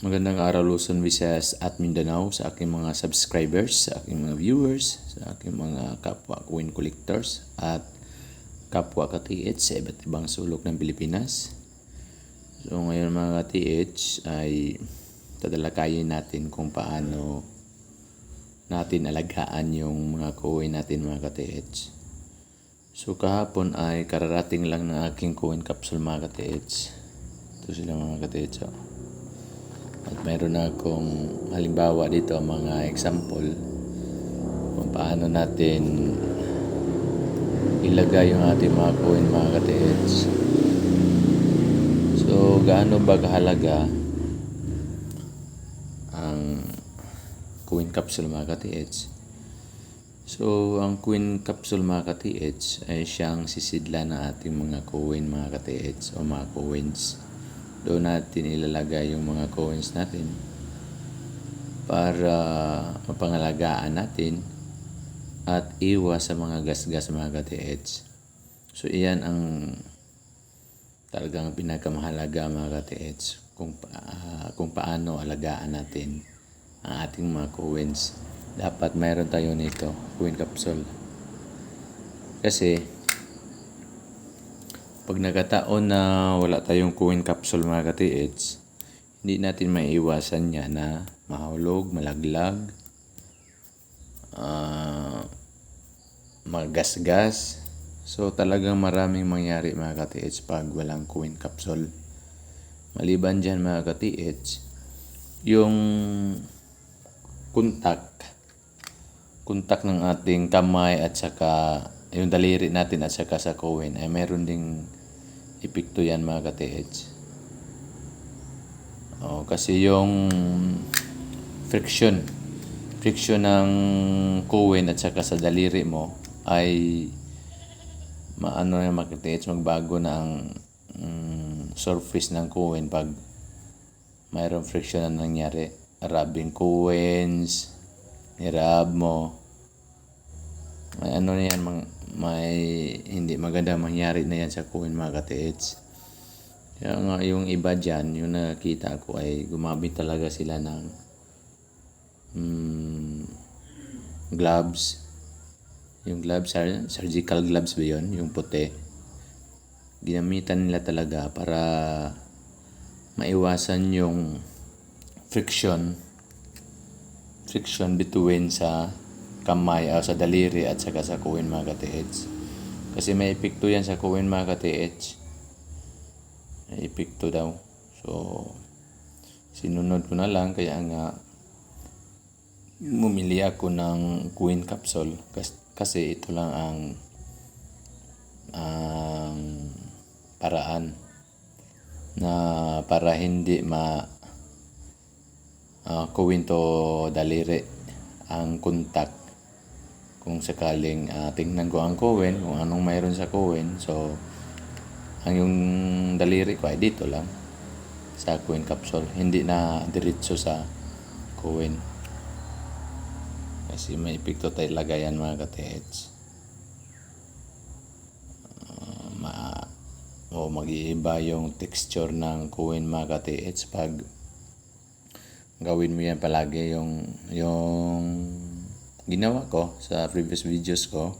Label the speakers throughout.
Speaker 1: Magandang araw Luzon, Visayas at Mindanao sa aking mga subscribers, sa aking mga viewers, sa aking mga kapwa coin collectors at kapwa ka-TH sa iba't ibang sulok ng Pilipinas. So ngayon mga ka-TH ay tatalakayin natin kung paano natin alagaan yung mga coin natin mga ka-TH. So kahapon ay kararating lang ng aking coin capsule mga ka-TH. Ito sila mga ka-TH. oh. At mayroon na akong halimbawa dito mga example kung paano natin ilagay yung ating mga coin mga ka-TH. So gaano ba kahalaga ang coin capsule mga ka-TH? So ang coin capsule mga ka-TH ay siyang sisidla ng ating mga coin mga ka-TH o mga coins doon natin ilalagay yung mga coins natin para mapangalagaan natin at iwas sa mga gasgas mga ka-TH. So iyan ang talagang pinakamahalaga mga ka-TH kung, ah, kung paano alagaan natin ang ating mga coins. Dapat mayroon tayo nito, coin capsule. Kasi pag nagkataon na wala tayong coin capsule mga ka-TH, hindi natin maiiwasan niya na mahulog, malaglag, ah, magasgas. So talagang maraming mangyari mga ka-TH pag walang coin capsule. Maliban dyan mga ka-TH, yung kontak, kontak ng ating kamay at saka yung daliri natin at saka sa coin ay meron ding epekto yan mga ka-TH. Oh, kasi yung friction, friction ng coin at saka sa daliri mo ay maano na mga ka-TH, magbago na ang mm, surface ng coin pag mayroong friction na nangyari. Rubbing coins, nirab mo, may ano na yan, mang, may hindi maganda mangyari na yan sa coin mga ka-TH. Kaya nga yung iba dyan, yung nakita ko ay gumamit talaga sila ng mm, gloves. Yung gloves, sur- surgical gloves ba yun? Yung puti. Ginamitan nila talaga para maiwasan yung friction friction between sa kamay o sa daliri at saka sa coin mga ka-TH. Kasi may epekto yan sa coin mga ka-TH. May epekto daw. So, sinunod ko na lang kaya nga bumili ako ng coin capsule kasi, ito lang ang ang paraan na para hindi ma uh, kuwin to daliri ang kontak kung sakaling uh, tingnan ko ang Cowen, kung anong mayroon sa Cowen. So, ang yung daliri ko ay dito lang sa Cowen capsule. Hindi na diretso sa Cowen. Kasi may epekto talaga yan mga ka-TH. Uh, ma o mag-iiba yung texture ng Cowen mga ka-TH pag gawin mo yan palagi yung yung ginawa ko sa previous videos ko.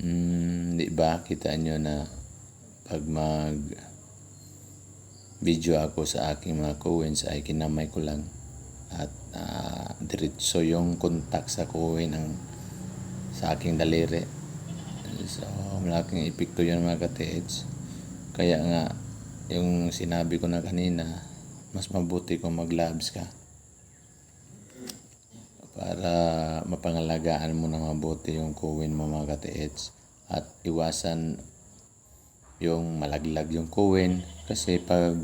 Speaker 1: Mm, di ba kita nyo na pag mag video ako sa aking mga coins ay kinamay ko lang at uh, diretso yung kontak sa coin ng sa aking daliri. So, malaking epekto yan mga ka-TH. Kaya nga, yung sinabi ko na kanina, mas mabuti kung mag-labs ka para mapangalagaan mo na mabuti yung kuwin mo mga ka-TH at iwasan yung malaglag yung kuwin. Kasi pag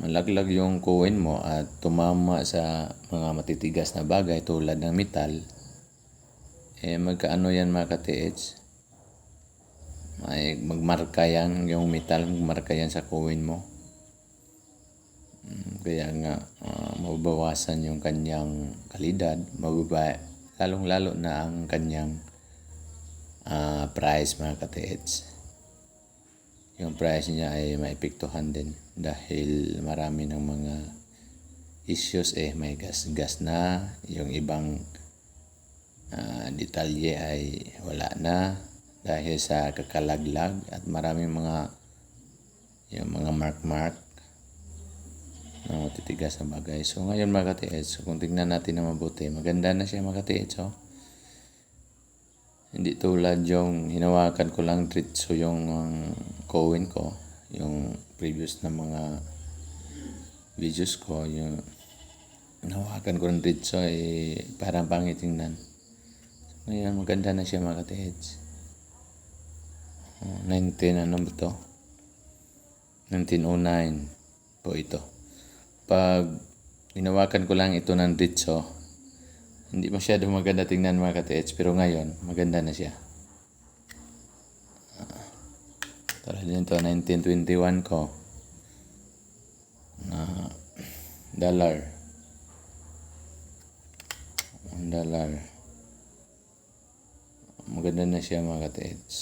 Speaker 1: malaglag yung kuwin mo at tumama sa mga matitigas na bagay tulad ng metal eh magkaano yan mga ka-TH may magmarka yan yung metal magmarka yan sa kuwin mo Kaya nga, uh, mababawasan yung kanyang kalidad, mababa, lalong-lalo na ang kanyang uh, price mga ka-TH. yung price niya ay maepektuhan din dahil marami ng mga issues eh may gas-gas na yung ibang ah, detalye ay wala na dahil sa kakalaglag at maraming mga yung mga mark-mark na matitigas na bagay. So ngayon mga katiits, kung tignan natin na mabuti, maganda na siya mga katiits. Oh. Hindi tulad yung hinawakan ko lang diretso yung um, coin ko, yung previous na mga videos ko, yung hinawakan ko ng diretso ay parang pangit tingnan. So, ngayon maganda na siya mga katiits. Oh, 19 ano ba to? 1909 po ito. Pag hinawakan ko lang ito ng diretso, hindi masyado maganda tingnan mga ka-TH, pero ngayon, maganda na siya. Ah, Tulad nito, 1921 ko, na dollar. One dollar. Maganda na siya mga ka-TH.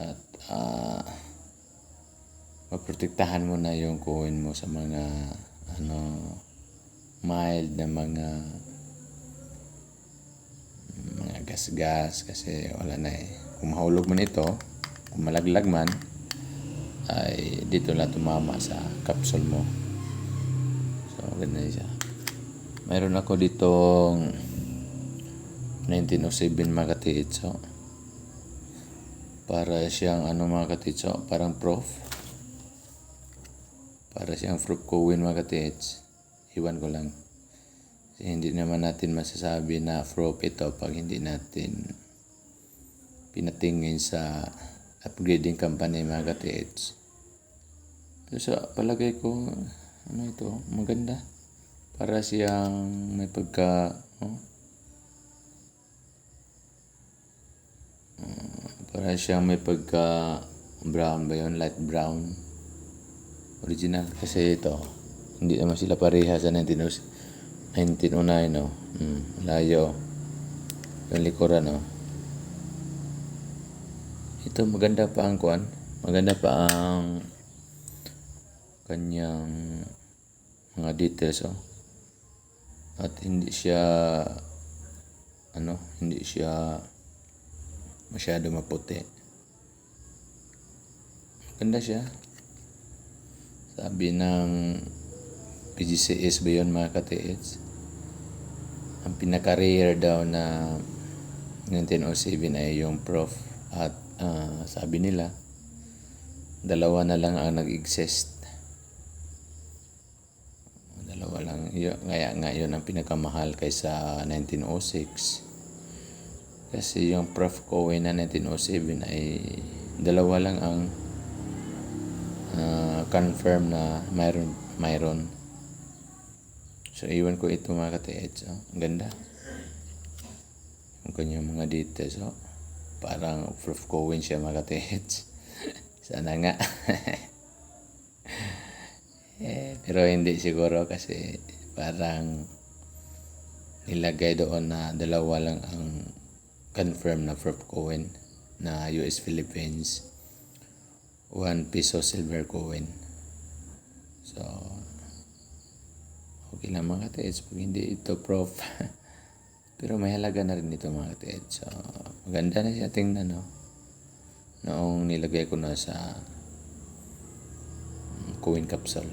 Speaker 1: At, ah, maprotektahan mo na yung coin mo sa mga, ano, mild na mga mga gas-gas kasi wala na eh. Kung mahulog man ito, kung malaglag man, ay dito na tumama sa capsule mo. So, ganun siya. Mayroon ako ditong 1907 mga katitso. Para siyang ano mga katitso, parang prof. Para siyang fruit coin mga katits. Iwan ko lang. Kasi hindi naman natin masasabi na fraud ito pag hindi natin pinatingin sa upgrading company mga katits. Pero sa palagay ko, ano ito, maganda. Para siyang may pagka, oh, para siyang may pagka brown ba yun? Light brown. Original. Kasi ito, hindi naman sila pareha sa 1909, 1909 no. Hmm, layo. Yung likuran no. Ito maganda pa ang kuan. Maganda pa ang kanyang mga details oh. At hindi siya ano, hindi siya masyado maputi. Maganda siya. Sabi ng PGCS ba yun mga ka-TH? Ang pinaka-rare daw na 1907 ay yung prof. At ah, sabi nila, dalawa na lang ang nag-exist. Dalawa lang. Yun, kaya nga yun ang pinakamahal kaysa 1906. Kasi yung prof coin na 1907 ay dalawa lang ang ah, confirm na mayroon mayroon. So iwan ko ito mga ka-TH. Oh. Ang ganda. Yung kanyang mga details. Oh. Parang proof coin siya mga ka-TH. Sana nga. eh, pero hindi siguro kasi parang nilagay doon na dalawa lang ang confirm na proof coin na US Philippines 1 peso silver coin. So, okay lang mga katiits pag hindi ito prof. Pero may halaga na rin ito mga katiits. So, maganda na siya tingnan, no? Noong nilagay ko na sa mm, coin capsule.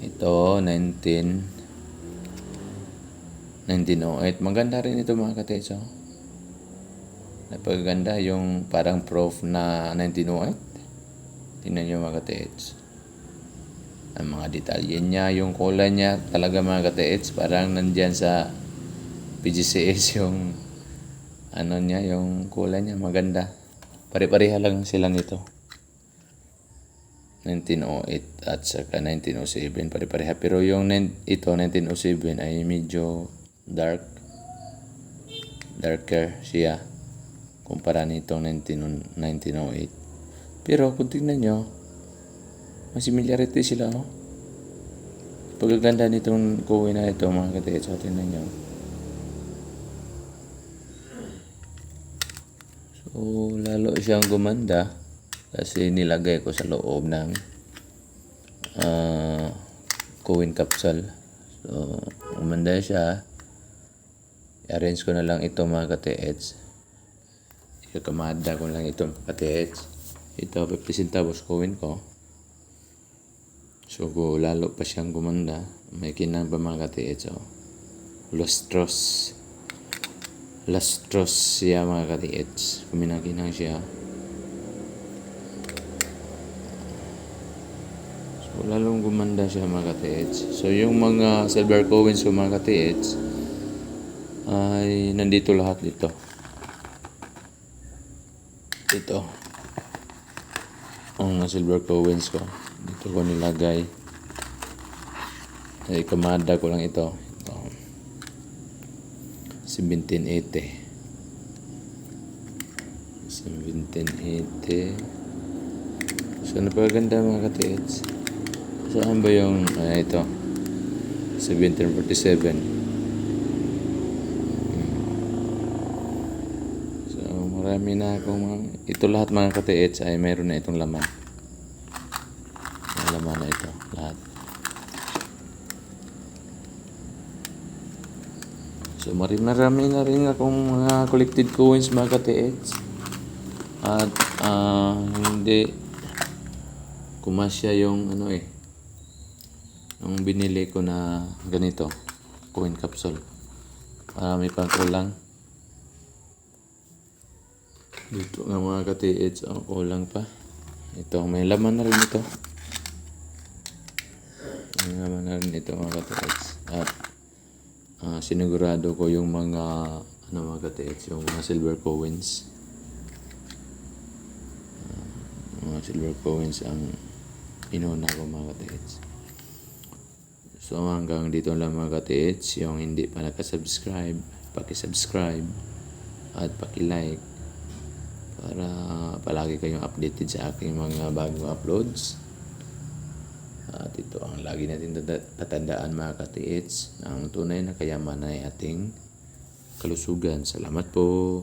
Speaker 1: Ito, 19... 1908. Maganda rin ito mga katiits, oh. Napaganda yung parang prof na 1908. Tingnan nyo mga ka-TH. Ang mga detalye niya, yung kulay niya, talaga mga ka-TH, parang nandyan sa PGCS yung ano niya, yung kulay niya, maganda. Pare-pareha lang sila nito. 1908 at saka 1907, pare-pareha. Pero yung ito, 1907 ay medyo dark. Darker siya kumpara nitong 19, 1908. Pero kung tingnan nyo, may similarity sila, oh. Pagkaganda nitong kuwi na ito, mga katiit, so tingnan nyo. So, lalo siyang gumanda kasi nilagay ko sa loob ng ah, coin capsule. So, gumanda siya. I-arrange ko na lang ito mga ka-TH. Ikakamada ko lang ito mga ka-TH. Ito, 50 centavos coin ko. So, go, lalo pa siyang gumanda. May kinang pa mga ka-TH. Oh. Lustros. Lustros siya mga ka-TH. Kuminaginang siya. So, lalong gumanda siya mga ka-TH. So, yung mga silver coins ko mga ka-TH ay nandito lahat dito. Dito. Mga silver coins ko. Dito ko nilagay. Ay, kamada ko lang ito. Ito. 1780. 1780. So, napaganda mga ka-TH. Saan ba yung, ah, ito? 1747. So, marami na akong mga... Ito lahat mga ka-TH ay meron na itong laman. Laman na ito. Lahat. So, marami, na rin akong mga collected coins mga ka-TH. At, ah, hindi kumasya yung ano eh. Yung binili ko na ganito. Coin capsule. Marami pang kulang. Dito nga mga ka-TH, ang kulang pa. Ito, may laman na rin ito. May laman na rin ito mga ka-TH. At ah, sinigurado ko yung mga ano mga ka-TH, yung mga silver coins. Ah, mga silver coins ang inuna ko mga ka-TH. So hanggang dito lang mga ka-TH, yung hindi pa nakasubscribe, paki-subscribe at paki-like para palagi kayong updated sa aking mga bagong uploads. At ito ang lagi natin tata- tatandaan mga na ang tunay na kayaman ay ating kalusugan. Salamat po.